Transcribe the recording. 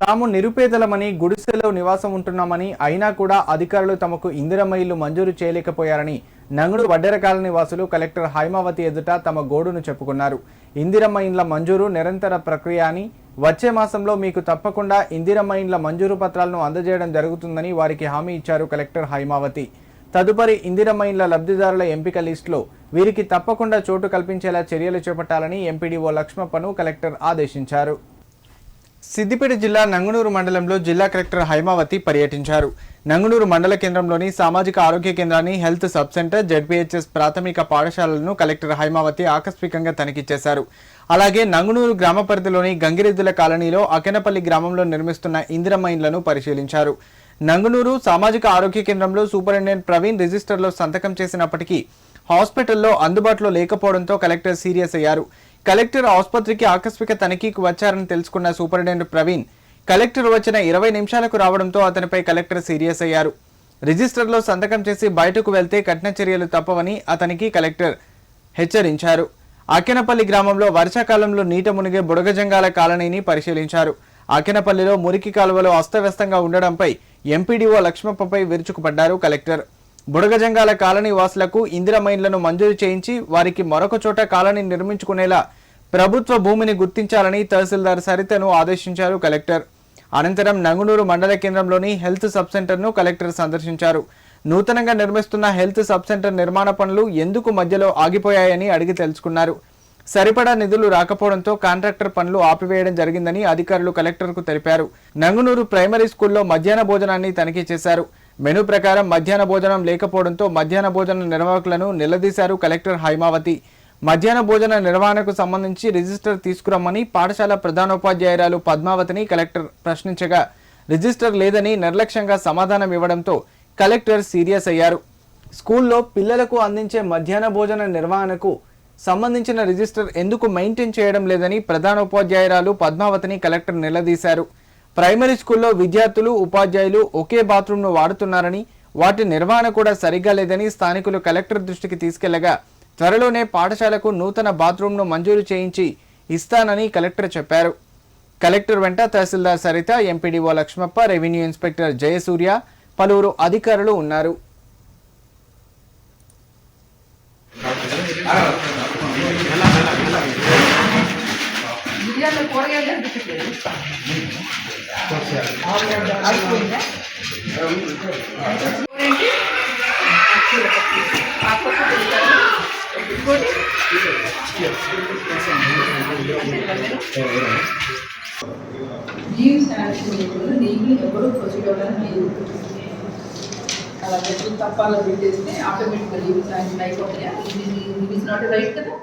తాము నిరుపేదలమని గుడిసెలో నివాసం ఉంటున్నామని అయినా కూడా అధికారులు తమకు ఇందిరమ్మ ఇల్లు మంజూరు చేయలేకపోయారని నంగుడు వడ్డెర కాలనీ వాసులు కలెక్టర్ హైమావతి ఎదుట తమ గోడును చెప్పుకున్నారు. ఇందిరమ్మ ఇండ్ల మంజూరు నిరంతర ప్రక్రియ అని వచ్చే మాసంలో మీకు తప్పకుండా ఇందిరమ్మ ఇండ్ల మంజూరు పత్రాలను అందజేయడం జరుగుతుందని వారికి హామీ ఇచ్చారు కలెక్టర్ హైమావతి. తదుపరి ఇందిరమ్మ ఇండ్ల లబ్ధిదారుల ఎంపిక లిస్టులో వీరికి తప్పకుండా చోటు కల్పించేలా చర్యలు చేపట్టాలని ఎంపీడీఓ లక్ష్మప్పను కలెక్టర్ ఆదేశించారు. సిద్దిపేట జిల్లా నంగునూరు మండలంలో జిల్లా కలెక్టర్ హైమావతి పర్యటించారు. నంగునూరు మండల కేంద్రంలోని సామాజిక ఆరోగ్య కేంద్రాన్ని హెల్త్ సబ్ సెంటర్ జెడ్పీహెచ్ఎస్ ప్రాథమిక పాఠశాలలను కలెక్టర్ హైమావతి ఆకస్మికంగా తనిఖీ చేశారు. అలాగే నంగునూరు గ్రామ పరిధిలోని గంగిరెద్దుల కాలనీలో అకెనపల్లి గ్రామంలో నిర్మిస్తున్న ఇందిరమ్మ ఇండ్లను పరిశీలించారు. నంగునూరు సామాజిక ఆరోగ్య కేంద్రంలో సూపరింటెండెంట్ ప్రవీణ్ రిజిస్టర్లో సంతకం చేసినప్పటికీ హాస్పిటల్లో అందుబాటులో లేకపోవడంతో కలెక్టర్ సీరియస్ అయ్యారు. కలెక్టర్ ఆసుపత్రికి ఆకస్మిక తనిఖీకి వచ్చారని తెలుసుకున్న సూపరింటెండెంట్ ప్రవీణ్ కలెక్టర్ వచ్చిన ఇరవై నిమిషాలకు రావడంతో అతనిపై కలెక్టర్ సీరియస్ అయ్యారు. రిజిస్టర్లో సంతకం చేసి బయటకు వెళ్తే కఠిన చర్యలు తప్పవని అతనికి కలెక్టర్ హెచ్చరించారు. అకెనపల్లి గ్రామంలో వర్షాకాలంలో నీట మునిగే బుడగజంగాల కాలనీని పరిశీలించారు. అకెనపల్లిలో మురికి కాలువలు అస్తవ్యస్తంగా ఉండడంపై ఎంపీడీఓ లక్ష్మప్పపై విరుచుకుపడ్డారు కలెక్టర్. బుడగజంగాల కాలనీ వాసులకు ఇందిరమైన్లను మంజూరు చేయించి వారికి మరొక చోట కాలనీ నిర్మించుకునేలా ప్రభుత్వ భూమిని గుర్తించాలని తహసీల్దార్ సరితను ఆదేశించారు కలెక్టర్. అనంతరం నంగునూరు మండల కేంద్రంలోని హెల్త్ సబ్ సెంటర్ను కలెక్టర్ సందర్శించారు. నూతనంగా నిర్మిస్తున్న హెల్త్ సబ్ సెంటర్ నిర్మాణ పనులు ఎందుకు మధ్యలో ఆగిపోయాయని అడిగి తెలుసుకున్నారు. సరిపడా నిధులు రాకపోవడంతో కాంట్రాక్టర్ పనులు ఆపివేయడం జరిగిందని అధికారులు కలెక్టర్కు తెలిపారు. నంగునూరు ప్రైమరీ స్కూల్లో మధ్యాహ్న భోజనాన్ని తనిఖీ చేశారు. మెనూ ప్రకారం మధ్యాహ్న భోజనం లేకపోవడంతో మధ్యాహ్న భోజన నిర్వాహకులను నిలదీశారు కలెక్టర్ హైమావతి. మధ్యాహ్న భోజన నిర్వహణకు సంబంధించి రిజిస్టర్ తీసుకురమ్మని పాఠశాల ప్రధానోపాధ్యాయురాలు పద్మావతిని కలెక్టర్ ప్రశ్నించగా రిజిస్టర్ లేదని నిర్లక్ష్యంగా సమాధానం ఇవ్వడంతో కలెక్టర్ సీరియస్ అయ్యారు. స్కూల్లో పిల్లలకు అందించే మధ్యాహ్న భోజన నిర్వహణకు సంబంధించిన రిజిస్టర్ ఎందుకు మెయింటైన్ చేయడం లేదని ప్రధానోపాధ్యాయురాలు పద్మావతిని కలెక్టర్ నిలదీశారు. ప్రైమరీ స్కూల్లో విద్యార్థులు ఉపాధ్యాయులు ఒకే బాత్రూంను వాడుతున్నారని వాటి నిర్వహణ కూడా సరిగ్గా లేదని స్థానికులు కలెక్టర్ దృష్టికి తీసుకెళ్ళగా త్వరలోనే పాఠశాలకు నూతన బాత్రూంను మంజూరు చేయించి ఇస్తానని కలెక్టర్ చెప్పారు. కలెక్టర్ వెంట తహసీల్దార్ Saritha MPDO Lakshmappa revenue inspector Jayasurya పలువురు అధికారులు ఉన్నారు. ఇంకోటి శాంక్షన్ చేయకుండా లీవ్ని ఎవరు అవ్వడానికి లేదు అలా చెప్పి తప్పాలో పెట్టేస్తే ఆటోమేటిక్గా లీవ్ శాంక్షన్ అయిపోతాయా ఇది ఇస్ నాట్ రైట్ కదా